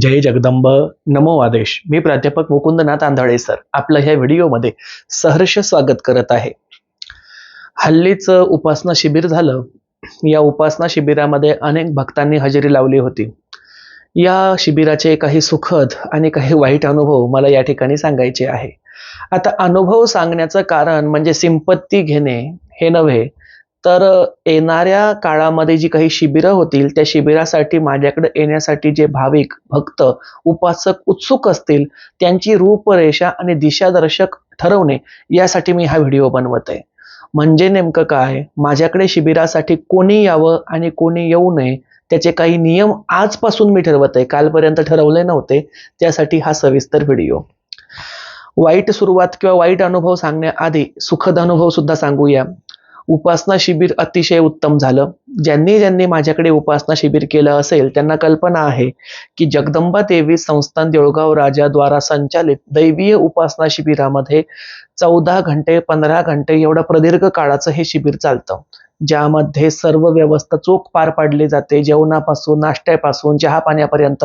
जय जगदंब. नमो आदेश. मी प्राध्यापक मुकुंदनाथ आंधळे सर. आपलं ह्या व्हिडिओमध्ये सहर्ष स्वागत करत आहे. हल्लीच उपासना शिबिर झालं. या उपासना शिबिरामध्ये अनेक भक्तांनी हजेरी लावली होती. या शिबिराचे काही सुखद आणि काही वाईट अनुभव मला या ठिकाणी सांगायचे आहे. आता अनुभव सांगण्याचं कारण म्हणजे सिंपत्ती घेणे हे नव्हे तर येणाऱ्या काळामध्ये जी काही शिबिरं होतील त्या शिबिरासाठी माझ्याकडे येण्यासाठी जे भाविक भक्त उपासक उत्सुक असतील त्यांची रूपरेषा आणि दिशादर्शक ठरवणे यासाठी मी हा व्हिडिओ बनवत आहे म्हणजे नेमकं काय? माझ्याकडे शिबिरासाठी कोणी यावं आणि कोणी येऊ नये त्याचे काही नियम आजपासून मी ठरवत आहे कालपर्यंत ठरवले नव्हते त्यासाठी हा सविस्तर व्हिडिओ. वाईट सुरुवात किंवा वाईट अनुभव सांगण्याआधी सुखद अनुभव सुद्धा सांगूया. उपासना शिबिर अतिशय उत्तम झालं. ज्यांनी ज्यांनी माझ्याकडे उपासना शिबिर केलं असेल त्यांना कल्पना आहे की जगदंबा देवी संस्थान देऊळगाव राजाद्वारा संचालित दैवीय उपासना शिबिरामध्ये चौदा घंटे पंधरा घंटे एवढं प्रदीर्घ काळाचं हे शिबिर चालतं. ज्यामध्ये सर्व व्यवस्था चोख पार पाडली जाते. जेवणापासून नाश्त्यापासून चहा पाण्यापर्यंत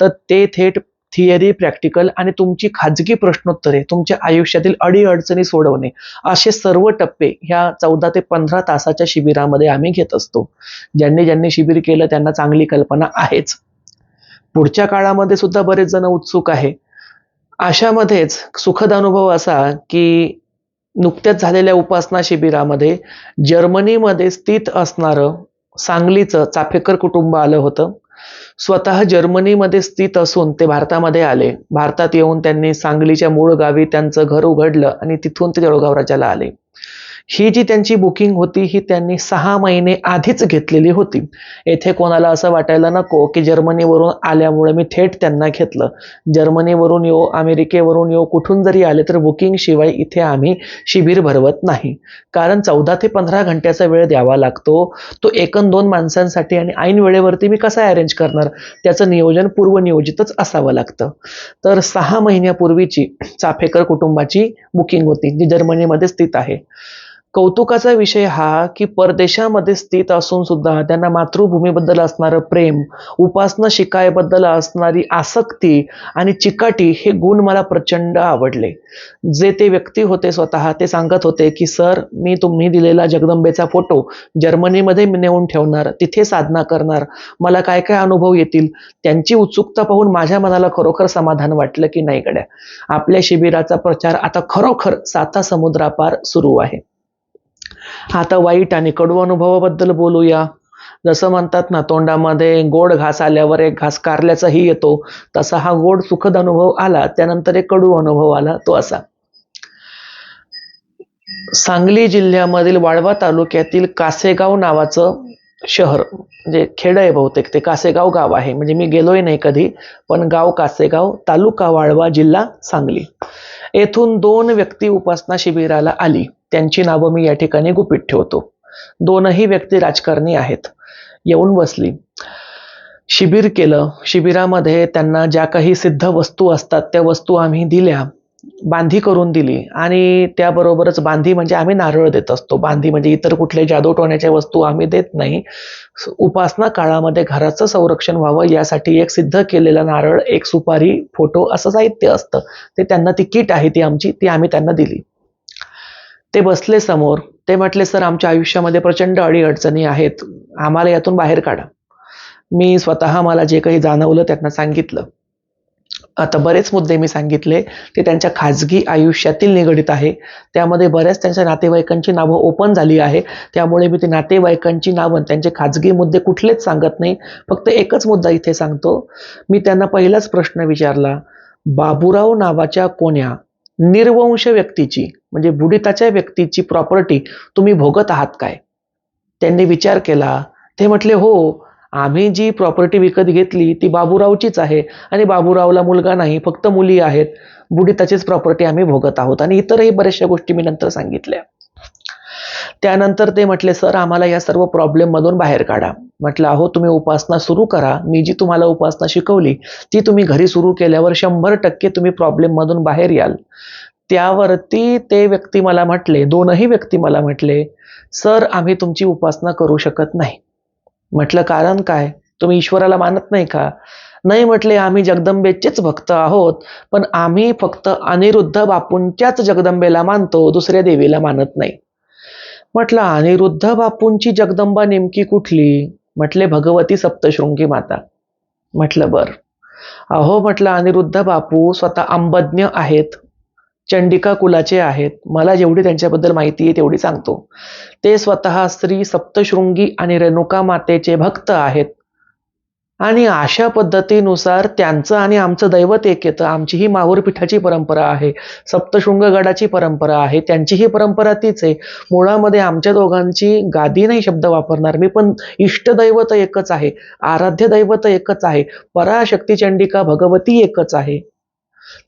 तर ते थेट थिअरी प्रॅक्टिकल आणि तुमची खाजगी प्रश्नोत्तरे तुमच्या आयुष्यातील अडीअडचणी सोडवणे असे सर्व टप्पे ह्या चौदा ते पंधरा तासाच्या शिबिरामध्ये आम्ही घेत असतो. ज्यांनी ज्यांनी शिबिर केलं त्यांना चांगली कल्पना आहेच. पुढच्या काळामध्ये सुद्धा बरेच जण उत्सुक आहे. अशामध्येच सुखद अनुभव असा की नुकत्याच झालेल्या उपासना शिबिरामध्ये जर्मनीमध्ये स्थित असणारं सांगलीचं चाफेकर कुटुंब आलं होतं. स्वतः जर्मनीमध्ये स्थित असून ते भारतामध्ये आले. भारतात येऊन त्यांनी सांगलीच्या मूळ गावी त्यांचं घर उघडलं आणि तिथून ते जळगाव राज्याला आले. ही जी त्यांची बुकिंग होती ही त्यांनी सहा महिने आधीच घेतलेली होती. येथे कोणाला असं वाटायला नको की जर्मनीवरून आल्यामुळे मी थेट त्यांना घेतलं. जर्मनीवरून येऊ अमेरिकेवरून येऊ कुठून जरी आले तर बुकिंग शिवाय इथे आम्ही शिबिर भरवत नाही. कारण चौदा ते पंधरा घंट्याचा वेळ द्यावा लागतो. तो एकन दोन माणसांसाठी आणि ऐन वेळेवरती मी कसा अरेंज करणार? त्याचं नियोजन पूर्वनियोजितच असावं लागतं. तर सहा महिन्यापूर्वीची चाफेकर कुटुंबाची बुकिंग होती जी जर्मनीमध्ये स्थित आहे. कौतुकाचा विषय हा की परदेशामध्ये स्थित असून सुद्धा त्यांना मातृभूमीबद्दल असणारं प्रेम उपासना शिकायबद्दल असणारी आसक्ती आणि चिकाटी हे गुण मला प्रचंड आवडले. जे ते व्यक्ती होते स्वतः ते सांगत होते की सर मी तुम्ही दिलेला जगदंबेचा फोटो जर्मनीमध्ये मी नेऊन ठेवणार तिथे साधना करणार. मला काय काय अनुभव येतील? त्यांची उत्सुकता पाहून माझ्या मनाला खरोखर समाधान वाटलं की नाही गड्या. आपल्या शिबिराचा प्रचार आता खरोखर साता समुद्रापार सुरू आहे. आता वाईट आणि कडू अनुभवाबद्दल बोलूया. जसं म्हणतात ना तोंडामध्ये गोड घास आल्यावर एक घास कारल्याचाही येतो. तसा हा गोड सुखद अनुभव आला त्यानंतर एक कडू अनुभव आला तो असा. सांगली जिल्ह्यामधील वाळवा तालुक्यातील कासेगाव नावाचं शहर म्हणजे खेड आहे बहुतेक ते कासेगाव गाव आहे. म्हणजे मी गेलोय नाही कधी पण गाव कासेगाव तालुका वाळवा जिल्हा सांगली. येथून दोन व्यक्ती उपासना शिबिराला आली. त्यांची नावं मी या ठिकाणी गुपित ठेवतो. दोनही व्यक्ती राजकारणी आहेत. येऊन बसली. शिबिर केलं. शिबिरामध्ये त्यांना ज्या काही सिद्ध वस्तू असतात त्या वस्तू आम्ही दिल्या. बांधी करून दिली. आणि त्याबरोबरच बांधी म्हणजे आम्ही नारळ देत असतो. बांधी म्हणजे इतर कुठल्या जादूटोण्याच्या वस्तू आम्ही देत नाही. उपासना काळामध्ये घराचं संरक्षण व्हावं यासाठी एक सिद्ध केलेला नारळ एक सुपारी फोटो असं साहित्य असतं. ते त्यांना ती किट आहे ती आमची ती आम्ही त्यांना दिली. ते बसले समोर ते म्हटले सर आमच्या आयुष्यामध्ये प्रचंड अडीअडचणी आहेत. आम्हाला यातून बाहेर काढा. मी स्वतः मला जे काही जाणवलं त्यांना सांगितलं. आता बरेच मुद्दे मी सांगितले ते त्यांच्या खाजगी आयुष्यातील निगडित आहे. त्यामध्ये बऱ्याच त्यांच्या नातेवाईकांची नावं ओपन झाली आहे. त्यामुळे मी ते नातेवाईकांची नावं त्यांचे खाजगी मुद्दे कुठलेच सांगत नाही. फक्त एकच मुद्दा इथे सांगतो. मी त्यांना पहिलाच प्रश्न विचारला बाबूराव नावाच्या कोण्या निर्वंश व्यक्तीची म्हणजे बुडिताच्या व्यक्तीची प्रॉपर्टी तुम्ही भोगत आहात काय? त्यांनी विचार केला. ते म्हटले हो आम्ही जी प्रॉपर्टी विकत घेतली ती बाबूरावचीच आहे आणि बाबूरावला मुलगा नाही फक्त मुली आहेत. बुडिताचीच प्रॉपर्टी आम्ही भोगत आहोत. आणि इतरही बऱ्याचशा गोष्टी मी नंतर सांगितल्या. त्यानंतर ते म्हटले सर आम्हाला या सर्व प्रॉब्लेममधून बाहेर काढा. म्हटलं अहो तुम्ही उपासना सुरू करा. मी जी तुम्हाला उपासना शिकवली ती तुम्ही घरी सुरू केल्यावर शंभर टक्के तुम्ही प्रॉब्लेममधून बाहेर याल. त्यावरती ते व्यक्ती मला म्हटले दोनही व्यक्ती मला म्हटले सर आम्ही तुमची उपासना करू शकत नाही. म्हटलं कारण काय? तुम्ही ईश्वराला मानत नाही का? नाही म्हटले आम्ही जगदंबेचेच भक्त आहोत पण आम्ही फक्त अनिरुद्ध बापूंच्याच जगदंबेला मानतो दुसऱ्या देवीला मानत नाही. म्हटलं अनिरुद्ध बापूंची जगदंबा नेमकी कुठली? म्हटले भगवती सप्तशृंगी माता. म्हटलं बर. अहो म्हटलं अनिरुद्ध बापू स्वतः अंबज्ञ आहेत चंडिका कुलाचे आहेत. मला जेवढी त्यांच्याबद्दल माहिती आहे तेवढी सांगतो. ते स्वतः श्री सप्तशृंगी आणि रेणुका मातेचे भक्त आहेत. आणि अशा पद्धतीनुसार त्यांचं आणि आमचं दैवत एक येतं. आमची ही माहूर परंपरा आहे. सप्तशृंग गडाची परंपरा आहे. त्यांची ही परंपरा तीच आहे. मुळामध्ये आमच्या दोघांची गादी नाही शब्द वापरणार. मी पण इष्टदैवत एकच आहे. आराध्य दैवत एकच आहे. पराशक्ती चंडिका भगवती एकच आहे.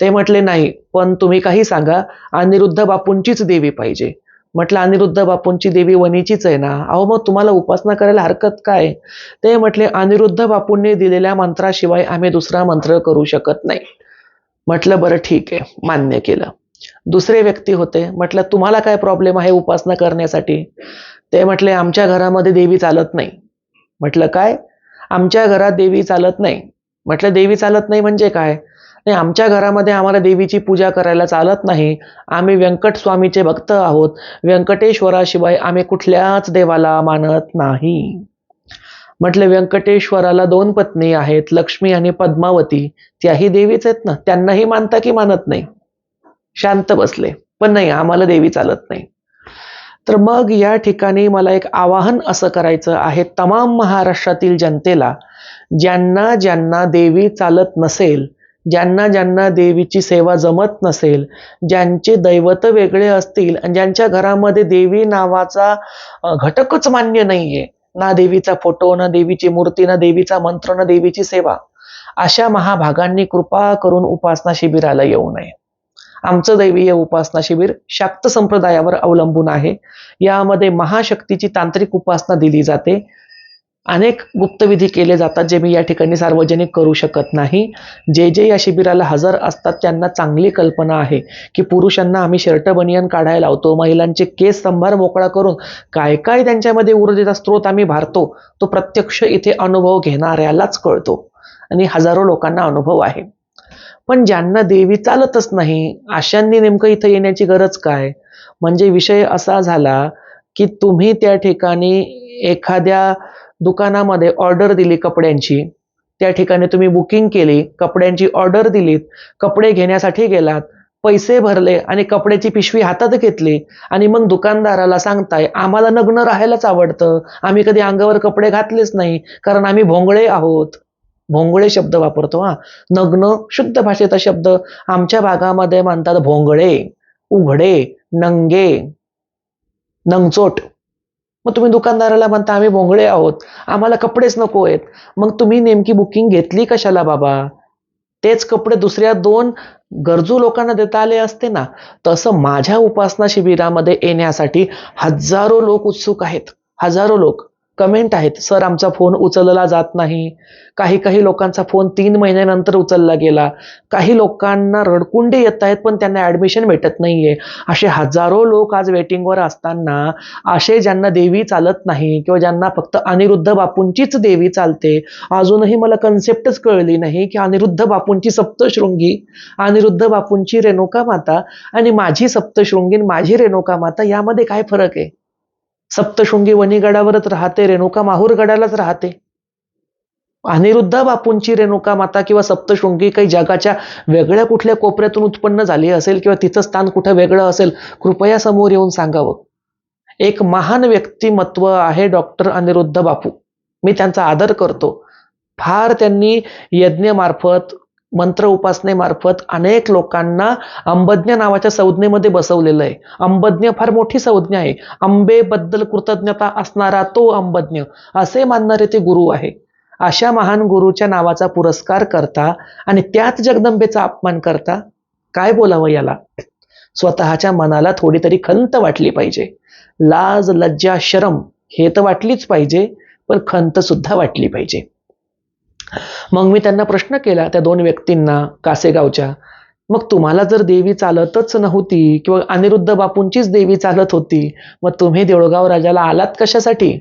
ते म्हटले नाही पण तुम्ही काही सांगा. अनिरुद्ध बापूंचीच देवी पाहिजे. म्हटलं अनिरुद्ध बापूंची देवी वनीचीच आहे ना. अहो मग तुम्हाला उपासना करायला हरकत काय? ते म्हटले अनिरुद्ध बापूंनी दिलेल्या मंत्राशिवाय आम्ही दुसरा मंत्र करू शकत नाही. म्हटलं बरं ठीक आहे मान्य केलं. दुसरे व्यक्ती होते म्हटलं तुम्हाला काय प्रॉब्लेम आहे उपासना करण्यासाठी? ते म्हटले आमच्या घरामध्ये देवी चालत नाही. म्हटलं काय? आमच्या घरात देवी चालत नाही. म्हटलं देवी चालत नाही म्हणजे काय? नाही आमच्या घरामध्ये आम्हाला देवीची पूजा करायला चालत नाही. आम्ही व्यंकट स्वामीचे भक्त आहोत. व्यंकटेश्वराशिवाय आम्ही कुठल्याच देवाला मानत नाही. म्हटलं व्यंकटेश्वराला दोन पत्नी आहेत लक्ष्मी आणि पद्मावती. त्याही देवीच आहेत ना? त्यांनाही मानता की मानत नाही? शांत बसले. पण नाही आम्हाला देवी चालत नाही. तर मग या ठिकाणी मला एक आवाहन असं करायचं आहे तमाम महाराष्ट्रातील जनतेला ज्यांना ज्यांना देवी चालत नसेल ज्यांना ज्यांना देवीची सेवा जमत नसेल ज्यांचे दैवत वेगळे असतील आणि ज्यांच्या घरामध्ये देवी नावाचा घटकच मान्य नाहीये ना देवीचा फोटो ना देवीची मूर्ती ना देवीचा मंत्र ना देवीची सेवा अशा महाभागांनी कृपा करून उपासना शिबिराला येऊ नये. आमचं दैवीय उपासना शिबिर शाक्त संप्रदायावर अवलंबून आहे. यामध्ये महाशक्तीची तांत्रिक उपासना दिली जाते. अनेक गुप्तविधी केले जातात जे मी या ठिकाणी सार्वजनिक करू शकत नाही. जे जे या शिबिराला हजर असतात त्यांना चांगली कल्पना आहे की पुरुषांना आम्ही शर्ट बनियन काढायला लावतो महिलांचे केस संभार मोकळा करून काय काय त्यांच्यामध्ये ऊर्जेचा स्रोत आम्ही भारतो तो प्रत्यक्ष इथे अनुभव घेणाऱ्यालाच कळतो. आणि हजारो लोकांना अनुभव आहे. पण ज्यांना देवी चालतच नाही अशांनी नेमकं इथं येण्याची गरज काय? म्हणजे विषय असा झाला की तुम्ही त्या ठिकाणी एखाद्या दुकानामध्ये ऑर्डर दिली कपड्यांची. त्या ठिकाणी तुम्ही बुकिंग केली कपड्यांची ऑर्डर दिलीत कपडे घेण्यासाठी गेलात पैसे भरले आणि कपड्याची पिशवी हातात घेतली आणि मग दुकानदाराला सांगताय आम्हाला नग्न राहायलाच आवडतं. आम्ही कधी अंगावर कपडे घातलेच नाही कारण आम्ही भोंगळे आहोत. भोंगळे शब्द वापरतो हा. नग्न शुद्ध भाषेचा शब्द आमच्या भागामध्ये म्हणतात भोंगळे उघडे नंगे नंगचोट. मग तुम्ही दुकानदाराला म्हणता आम्ही भोंगळे आहोत. आम्हाला कपडेच नको आहेत. मग तुम्ही नेमकी बुकिंग घेतली कशाला बाबा? तेच कपडे दुसऱ्या दोन गरजू लोकांना देता आले असते ना? तसं माझ्या उपासना शिबिरामध्ये येण्यासाठी हजारो लोक उत्सुक आहेत. हजारो लोक. कमेंट आहेत सर आमचा फोन उचलला जात नाही. काही काही लोकांचा फोन तीन महिन्यानंतर उचलला गेला. काही लोकांना रडकुंडे येत आहेत पण त्यांना ऍडमिशन भेटत नाहीये. असे हजारो लोक आज वेटिंगवर असताना असे ज्यांना देवी चालत नाही किंवा ज्यांना फक्त अनिरुद्ध बापूंचीच देवी चालते अजूनही मला कन्सेप्टच कळली नाही की अनिरुद्ध बापूंची सप्तशृंगी अनिरुद्ध बापूंची रेणुका माता आणि माझी सप्तशृंगी माझी रेणुका माता यामध्ये काय फरक आहे? सप्तशृंगी वणीगडावरच राहते रेणुका माहूरगडालाच राहते. अनिरुद्ध बापूंची रेणुका माता किंवा सप्तशृंगी काही जगाच्या वेगळ्या कुठल्या कोपऱ्यातून उत्पन्न झाली असेल किंवा तिचं स्थान कुठं वेगळं असेल कृपया समोर येऊन सांगावं. एक महान व्यक्तिमत्व आहे डॉक्टर अनिरुद्ध बापू. मी त्यांचा आदर करतो. फार त्यांनी यज्ञमार्फत मंत्र उपासनेमार्फत अनेक लोकांना अंबज्ञ नावाच्या संज्ञेमध्ये बसवलेलं आहे. अंबज्ञ फार मोठी संज्ञा आहे. अंबेबद्दल कृतज्ञता असणारा तो अंबज्ञ असे मानणारे ते गुरु आहे. अशा महान गुरुच्या नावाचा पुरस्कार करता आणि त्याच जगदंबेचा अपमान करता काय बोलावं याला? स्वतःच्या मनाला थोडी तरी खंत वाटली पाहिजे. लाज लज्जा शरम हे तर वाटलीच पाहिजे पण खंत सुद्धा वाटली पाहिजे. मग मी त्यांना प्रश्न केला त्या दोन व्यक्तींना कासेगावच्या मग तुम्हाला जर देवी चालतच नव्हती किंवा अनिरुद्ध बापूंचीच देवी चालत होती मग तुम्ही देऊळगाव राजाला आलात कशासाठी?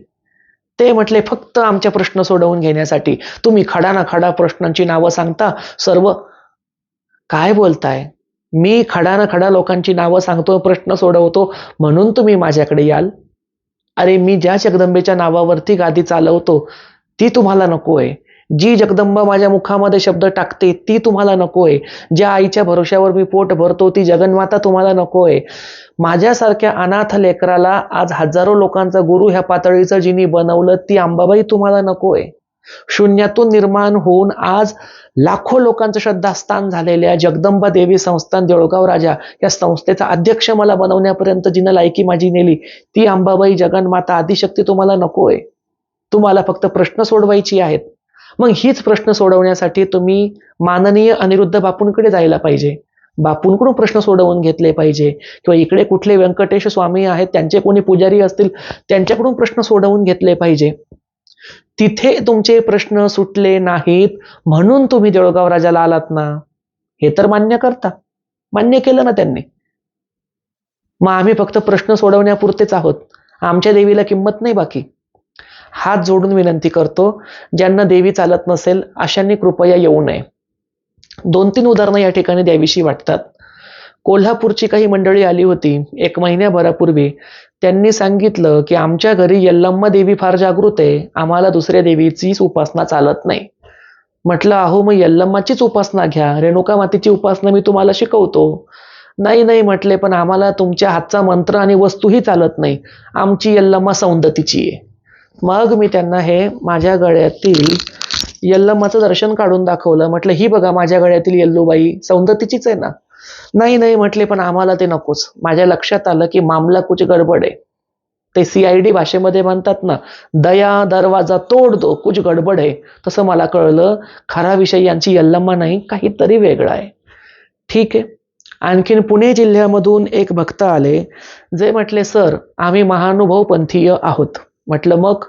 ते म्हटले फक्त आमचे प्रश्न सोडवून घेण्यासाठी. तुम्ही खडा ना खडा प्रश्नांची नावं सांगता सर्व काय बोलताय? मी खडा ना खडा लोकांची नावं सांगतो प्रश्न सोडवतो म्हणून तुम्ही माझ्याकडे याल? अरे मी ज्या जगदंबेच्या नावावरती गादी चालवतो ती तुम्हाला नको आहे जी जगदंबा माझ्या मुखामध्ये शब्द टाकते ती तुम्हाला नको आहे ज्या आईच्या भरोश्यावर मी पोट भरतो ती जगन्माता तुम्हाला नको आहे माझ्यासारख्या अनाथ लेकराला आज हजारो लोकांचा गुरु ह्या पातळीचं जिनी बनवलं ती अंबाबाई तुम्हाला नको आहे शून्यातून निर्माण होऊन आज लाखो लोकांचं श्रद्धास्थान झालेल्या जगदंबा देवी संस्थान देऊळगाव राजा या संस्थेचा अध्यक्ष मला बनवण्यापर्यंत जिनं लायकी माझी नेली ती अंबाबाई जगन्माता आदिशक्ती तुम्हाला नको आहे तुम्हाला फक्त प्रश्न सोडवायची आहेत. मग हीच प्रश्न सोडवण्यासाठी तुम्ही माननीय अनिरुद्ध बापूंकडे जायला पाहिजे. बापूंकडून प्रश्न सोडवून घेतले पाहिजे. किंवा इकडे कुठले व्यंकटेश स्वामी आहेत त्यांचे कोणी पुजारी असतील त्यांच्याकडून प्रश्न सोडवून घेतले पाहिजे. तिथे तुमचे प्रश्न सुटले नाहीत म्हणून तुम्ही देळगाव राजाला आलात ना? हे तर मान्य करता. मान्य केलं ना त्यांनी. मग आम्ही फक्त प्रश्न सोडवण्यापुरतेच आहोत. आमच्या देवीला किंमत नाही बाकी. हात जोडून विनंती करतो ज्यांना देवी चालत नसेल अशांनी कृपया येऊ नये. दोन तीन उदाहरणं या ठिकाणी द्यावीशी वाटतात. कोल्हापूरची काही मंडळी आली होती. एक महिन्याभरापूर्वी त्यांनी सांगितलं की आमच्या घरी यल्लम्मा देवी फार जागृत आहे. आम्हाला दुसऱ्या देवीचीच उपासना चालत नाही. म्हटलं अहो मग यल्लम्माचीच उपासना घ्या. रेणुका मातेची उपासना मी तुम्हाला शिकवतो. नाही नाही म्हटले पण आम्हाला तुमच्या हातचा मंत्र आणि वस्तूही चालत नाही. आमची यल्लम्मा सौंदतीची आहे. मग मी त्यांना हे माझ्या गळ्यातील यल्लम्माचं दर्शन काढून दाखवलं. म्हटलं ही बघा माझ्या गळ्यातील यल्लूबाई सौंदतीचीच आहे ना. नाही नाही म्हटले पण आम्हाला ते नकोच. माझ्या लक्षात आलं की मामला कुछ गडबड आहे. ते सी आय डी भाषेमध्ये म्हणतात ना दया दरवाजा तोड दो कुछ गडबड आहे. तसं मला कळलं. खरा विषय यांची यल्लम्मा नाही काहीतरी वेगळा आहे. ठीक आहे. आणखीन पुणे जिल्ह्यामधून एक भक्त आले जे म्हटले सर आम्ही महानुभाव पंथीय आहोत. म्हटलं मग?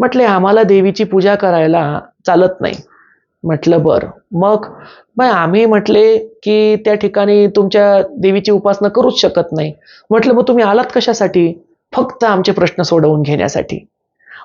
म्हटले आम्हाला देवीची पूजा करायला चालत नाही. म्हटलं बरं. मग? मग आम्ही म्हटले की त्या ठिकाणी तुमच्या देवीची उपासना करूच शकत नाही. म्हटलं मग तुम्ही आलात कशासाठी? फक्त आमचे प्रश्न सोडवून घेण्यासाठी.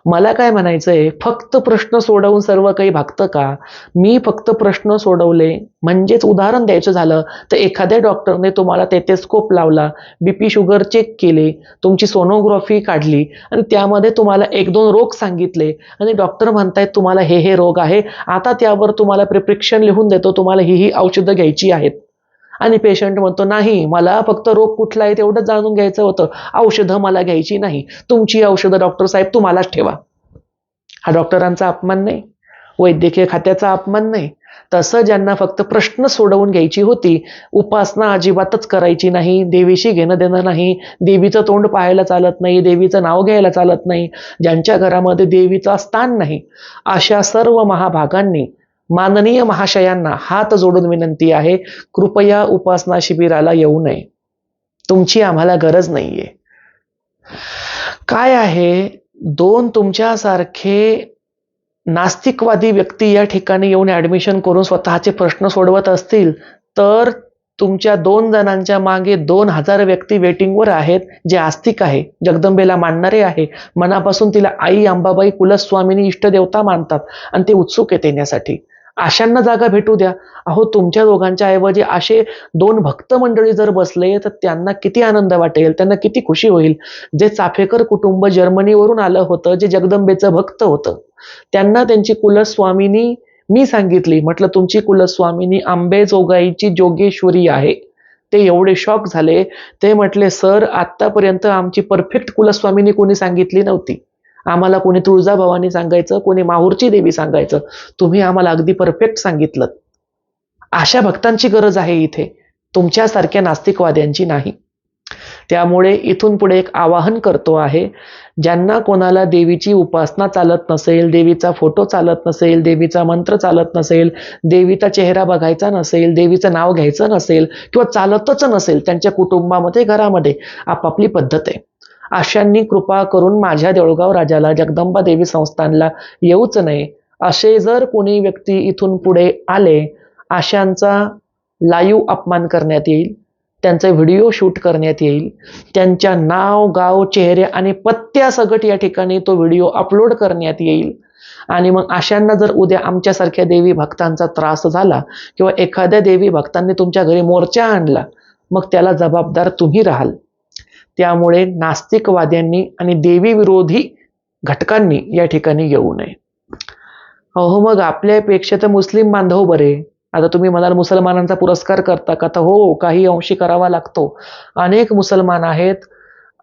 मला काय म्हणायचं आहे फक्त प्रश्न सोडवून सर्व काही भागतं का? मी फक्त प्रश्न सोडवले म्हणजेच उदाहरण द्यायचं झालं तर एखाद्या डॉक्टरने तुम्हाला टेटेस्कोप लावला बीपी शुगर चेक केले तुमची सोनोग्राफी काढली आणि त्यामध्ये तुम्हाला एक दोन रोग सांगितले आणि डॉक्टर म्हणतायत तुम्हाला हे हे रोग आहे आता त्यावर तुम्हाला प्रिप्रिक्शन लिहून देतो तुम्हाला ही ही औषधं घ्यायची आहेत. आणि पेशंट म्हणतो नाही मला फक्त रोग कुठला आहे तेवढं जाणून घ्यायचं होतं. औषधं मला घ्यायची नाही. तुमची औषधं डॉक्टर साहेब तुम्हालाच ठेवा. हा डॉक्टरांचा अपमान नाही. वैद्यकीय खात्याचा अपमान नाही. तसं ज्यांना फक्त प्रश्न सोडवून घ्यायची होती उपासना अजिबातच करायची नाही. देवीशी घेणं देणं नाही. देवीचं तोंड पाहायला चालत नाही. देवीचं नाव घ्यायला चालत नाही. ज्यांच्या घरामध्ये देवीचा स्थान नाही अशा सर्व महाभागांनी माननीय महाशयांना हात जोडून विनंती आहे कृपया उपासना शिबिराला येऊ नये. तुमची आम्हाला गरज नाहीये. काय आहे? दोन तुमच्यासारखे नास्तिकवादी व्यक्ती या ठिकाणी येऊन ऍडमिशन करून स्वतःचे प्रश्न सोडवत असतील तर तुमच्या दोन जणांच्या मागे दोन हजार व्यक्ती वेटिंगवर आहेत जे आस्तिक आहे जगदंबेला मानणारे आहे. मनापासून तिला आई अंबाबाई कुलस्वामिनी इष्टदेवता मानतात आणि ते उत्सुक आहेत येण्यासाठी. अशांना जागा भेटू द्या. अहो तुमच्या दोघांच्या ऐवजी असे दोन भक्त मंडळी जर बसले तर त्यांना किती आनंद वाटेल त्यांना किती खुशी होईल. जे चाफेकर कुटुंब जर्मनीवरून आलं होतं जे जगदंबेचं भक्त होतं त्यांना त्यांची कुलस्वामिनी मी सांगितली म्हटलं तुमची कुलस्वामिनी आंबेजोगाईची जोगेश्वरी आहे. ते एवढे शॉक झाले. ते म्हटले सर आत्तापर्यंत आमची परफेक्ट कुलस्वामिनी कोणी सांगितली नव्हती. आम्हाला कोणी तुळजाभवानी सांगायचं कोणी माहूरची देवी सांगायचं. तुम्ही आम्हाला अगदी परफेक्ट सांगितलं अशा भक्तांची गरज आहे इथे. तुमच्यासारख्या नास्तिकवाद्यांची नाही. त्यामुळे इथून पुढे एक आवाहन करतो आहे ज्यांना कोणाला देवीची उपासना चालत नसेल देवीचा फोटो चालत नसेल देवीचा मंत्र चालत नसेल देवीचा चेहरा बघायचा नसेल देवीचं नाव घ्यायचं नसेल किंवा चालतच नसेल त्यांच्या कुटुंबामध्ये घरामध्ये आपापली पद्धत आहे. अशांनी कृपा करून माझ्या देऊळगाव राजाला जगदंबा देवी संस्थानला येऊच नये. असे जर कोणी व्यक्ती इथून पुढे आले अशांचा लाईव्ह अपमान करण्यात येईल त्यांचा व्हिडिओ शूट करण्यात येईल त्यांच्या नाव गाव चेहरे आणि पत्त्यासकट या ठिकाणी तो व्हिडिओ अपलोड करण्यात येईल. आणि मग अशांना जर उद्या आमच्यासारख्या देवी भक्तांचा त्रास झाला किंवा एखाद्या देवी भक्तांनी तुमच्या घरी मोर्चा आणला मग त्याला जबाबदार तुम्ही राहाल. त्यामुळे नास्तिकवाद्यांनी आणि देवी विरोधी घटकांनी या ठिकाणी येऊ नये. अहो मग आपल्यापेक्षा तर मुस्लिम बांधव बरे. आता तुम्ही म्हणाल मुसलमानांचा पुरस्कार करता का? तर हो काही अंशी करावा लागतो. अनेक मुसलमान आहेत.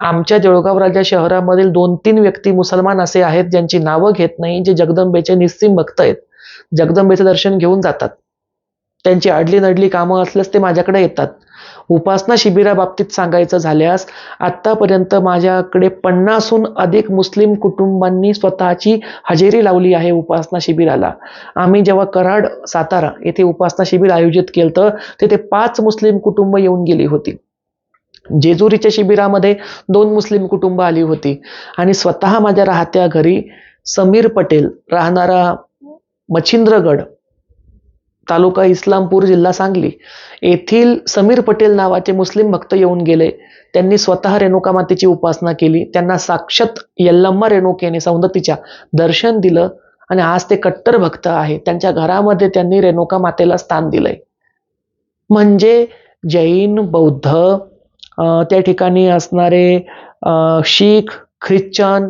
आमच्या जळगाव राजा शहरामधील दोन तीन व्यक्ती मुसलमान असे आहेत ज्यांची नावं घेत नाही जे जगदंबेचे निस्सिम भक्त आहेत. जगदंबेचं दर्शन घेऊन जातात. त्यांची अडली नडली कामं असल्यास ते माझ्याकडे येतात. उपासना शिबिराबाबतीत सांगायचं झाल्यास आत्तापर्यंत माझ्याकडे पन्नासहून अधिक मुस्लिम कुटुंबांनी स्वतःची हजेरी लावली आहे उपासना शिबिराला. आम्ही जेव्हा कराड सातारा येथे उपासना शिबिर आयोजित केलं तर तिथे पाच मुस्लिम कुटुंब येऊन गेली होती. जेजुरीच्या शिबिरामध्ये दोन मुस्लिम कुटुंब आली होती. आणि स्वतः माझ्या राहत्या घरी समीर पटेल राहणारा मच्छिंद्रगड तालुका इस्लामपूर जिल्हा सांगली येथील समीर पटेल नावाचे मुस्लिम भक्त येऊन गेले. त्यांनी स्वतः रेणुका मातेची उपासना केली. त्यांना साक्षात यल्लम्मा रेणुकेने सौंदतीच्या दर्शन दिलं आणि आज ते कट्टर भक्त आहे त्यांच्या घरामध्ये त्यांनी रेणुका मातेला स्थान दिलंय. म्हणजे जैन बौद्ध त्या ठिकाणी असणारे शीख ख्रिश्चन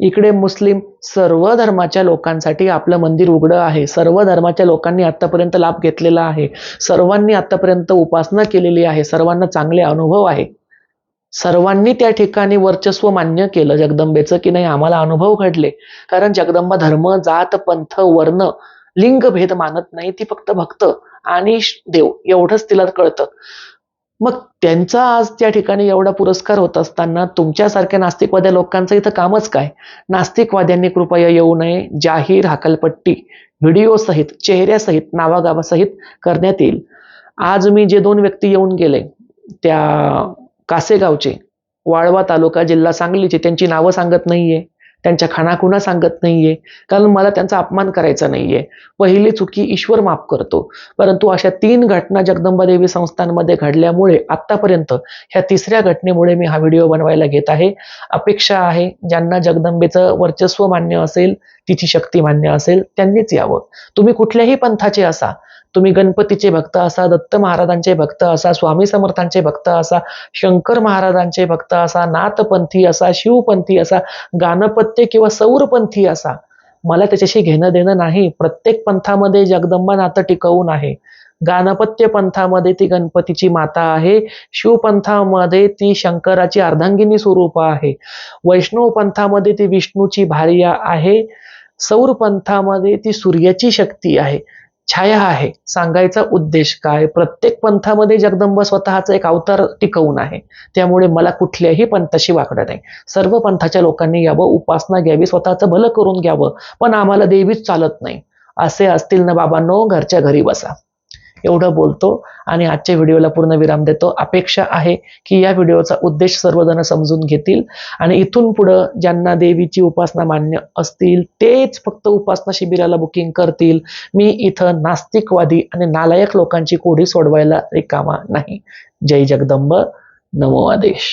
इकडे मुस्लिम सर्व धर्माच्या लोकांसाठी आपलं मंदिर उघडं आहे. सर्व धर्माच्या लोकांनी आतापर्यंत लाभ घेतलेला आहे. सर्वांनी आतापर्यंत उपासना केलेली आहे. सर्वांना चांगले अनुभव आहे. सर्वांनी त्या ठिकाणी वर्चस्व मान्य केलं जगदंबेचं की नाही आम्हाला अनुभव घडले. कारण जगदंबा धर्म जात पंथ वर्ण लिंगभेद मानत नाही. ती फक्त भक्त आणि देव. एवढंच तिला कळतं. मग त्यांचा आज त्या ठिकाणी एवढा पुरस्कार होत असताना तुमच्यासारख्या नास्तिकवाद्या लोकांचं इथं कामच काय? नास्तिकवाद्यांनी कृपया येऊ नये जाहीर हाकलपट्टी व्हिडिओसहित चेहऱ्यासहित नावागावासहित करण्यात येईल. आज मी जे दोन व्यक्ती येऊन गेले त्या कासेगावचे वाळवा तालुका जिल्हा सांगलीचे त्यांची नावं सांगत नाहीये. त्यांच्या खानाखुणा सांगत नाहीये. कारण मला त्यांचा अपमान करायचा नाहीये. पहिली चुकी ईश्वर माफ करतो. परंतु अशा तीन घटना जगदंबा देवी संस्थांमध्ये घडल्यामुळे आतापर्यंत ह्या तिसऱ्या घटनेमुळे मी हा व्हिडिओ बनवायला घेत आहे. अपेक्षा आहे ज्यांना जगदंबेचं वर्चस्व मान्य असेल तिची शक्ती मान्य असेल त्यांनीच यावं. तुम्ही कुठल्याही पंथाचे असा. तुम्ही गणपतीचे भक्त असा दत्त महाराजांचे भक्त असा स्वामी समर्थांचे भक्त असा शंकर महाराजांचे भक्त असा नाथपंथी असा शिवपंथी असा गाणपत्य किंवा सौरपंथी असा. मला त्याच्याशी घेणं देणं नाही. प्रत्येक पंथामध्ये जगदंबा नातं टिकवून आहे. गाणपत्य पंथामध्ये ती गणपतीची माता आहे. शिवपंथामध्ये ती शंकराची अर्धांगिनी स्वरूप आहे. वैष्णव पंथामध्ये ती विष्णूची भार्या आहे. सौर पंथामध्ये ती सूर्याची शक्ती आहे. छाया आहे. सांगायचा उद्देश काय? प्रत्येक पंथामध्ये जगदंबा स्वतःचा एक अवतार टिकवून आहे. त्यामुळे मला कुठल्याही पंथाशी वाकडं नाही. सर्व पंथाच्या लोकांनी यावं उपासना घ्यावी स्वतःचं भलं करून घ्यावं. पण आम्हाला देवीच चालत नाही. असे असतील ना बाबांनो घरच्या घरी बसा. एवढं बोलतो आणि आजच्या व्हिडिओला पूर्ण विराम देतो. अपेक्षा आहे की या व्हिडिओचा उद्देश सर्वजण समजून घेतील आणि इथून पुढं ज्यांना देवीची उपासना मान्य असतील तेच फक्त उपासना शिबिराला बुकिंग करतील. मी इथं नास्तिकवादी आणि नालायक लोकांची कोडी सोडवायला रिकामा नाही. जय जगदंब. नमो आदेश.